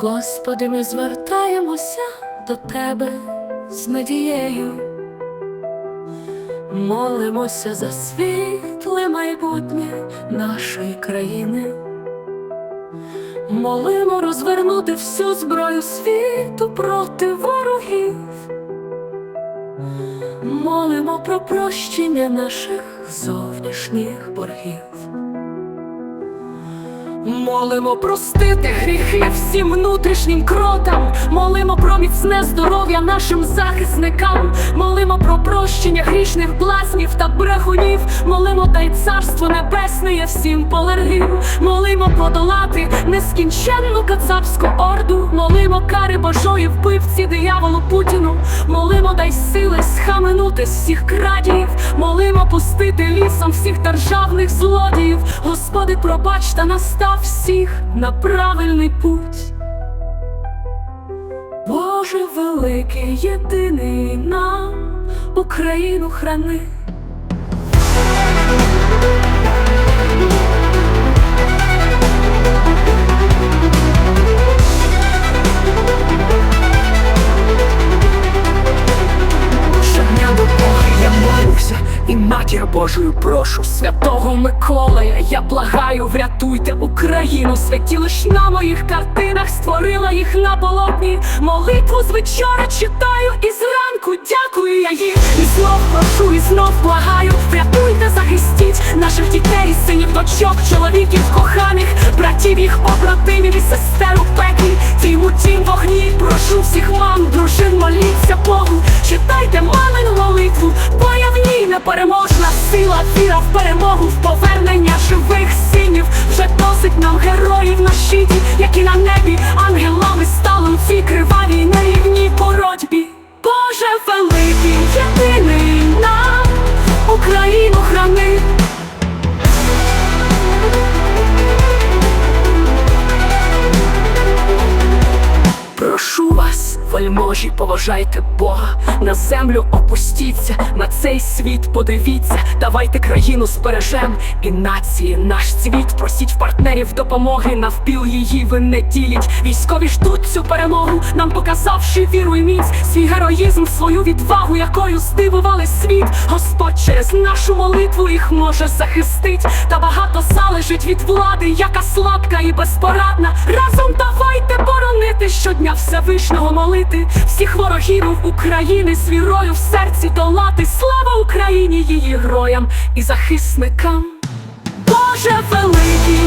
Господи, ми звертаємося до Тебе з надією, молимося за світле майбутнє нашої країни. Молимо розвернути всю зброю світу проти ворогів. Молимо про прощення наших зовнішніх боргів. Молимо простити гріхи всім внутрішнім кротам, молимо про міцне здоров'я нашим захисникам, молимо про прощення грішних блазнів та брехунів, молимо дай царство небесне є всім полергів, молимо подолати нескінченну кацапську орду, молимо кари Божої вбивці дияволу Путіну, молимо дай сили схаменути всіх крадіїв, молимо пустити лісом всіх державних злодіїв. Господи, пробач та настав всіх на правильний путь. Боже великий, єдиний нам Україну храни. Матір Божою прошу святого Миколая, я благаю, врятуйте Україну, святі лиш на моїх картинах, створила їх на полотні. Молитву з вечора читаю, і зранку дякую я їм. І знов прошу, і знов благаю, врятуйте, захистіть наших дітей, синів, дочок, чоловіків, коханих, братів їх побратимів і сестер у пеклі, тім у тім вогні. Прошу всіх мам, непереможна сила, віра в перемогу, в повернення живих синів. Вже досить нам героїв на щиті, які на небі ангелами вельможі, поважайте Бога, на землю опустіться, на цей світ подивіться, давайте країну збережем і нації наш світ. Просіть в партнерів допомоги, навпіл її ви не діліть. Військові ждуть цю перемогу, нам показавши віру і міць, свій героїзм, свою відвагу, якою здивували світ. Господь через нашу молитву їх може захистить. Та багато залежить від влади, яка слабка і безпорадна. Разом щодня Всевишнього молити, всіх ворогів України з вірою в серці долати. Слава Україні, її героям і захисникам. Боже великий,